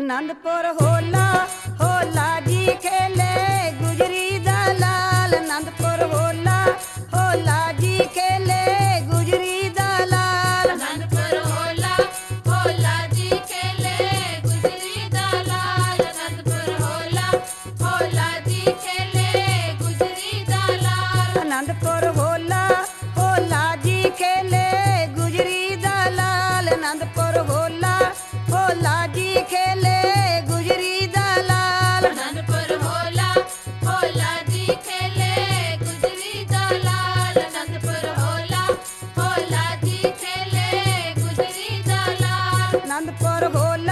ਆਨੰਦਪੁਰ ਹੋਲਾ ਹੋਲਾ ਜੀ ਖੇਲੇ ਗੁਜਰੀ ਦਾ ਲਾਲ। ਆਨੰਦਪੁਰ ਹੋਲਾ ਹੋਲਾ ਜੀ ਖੇਲੇ ਗੁਜਰੀ ਦਾ ਲਾਲ। ਅਨੰਦਪੁਰ ਹੋਲਾ ਹੋਲਾ ਜੀ ਖੇਲੇ ਗੁਜਰੀ ਦਾ ਲਾਲ। ਅਨੰਦਪੁਰ ਹੋਲਾ ਹੋਲਾ ਜੀ ਖੇਲੇ ਗੁਜਰੀ ਦਾ ਲਾਲ। ਆਨੰਦਪੁਰ ਹੋਲਾ ਹੋਲਾ ਜੀ ਖੇਲੇ ਗੁਜਰੀ ਦਾ ਲਾਲ। ਆਨੰਦਪੁਰ ਹੋਲਾ चांद पर होला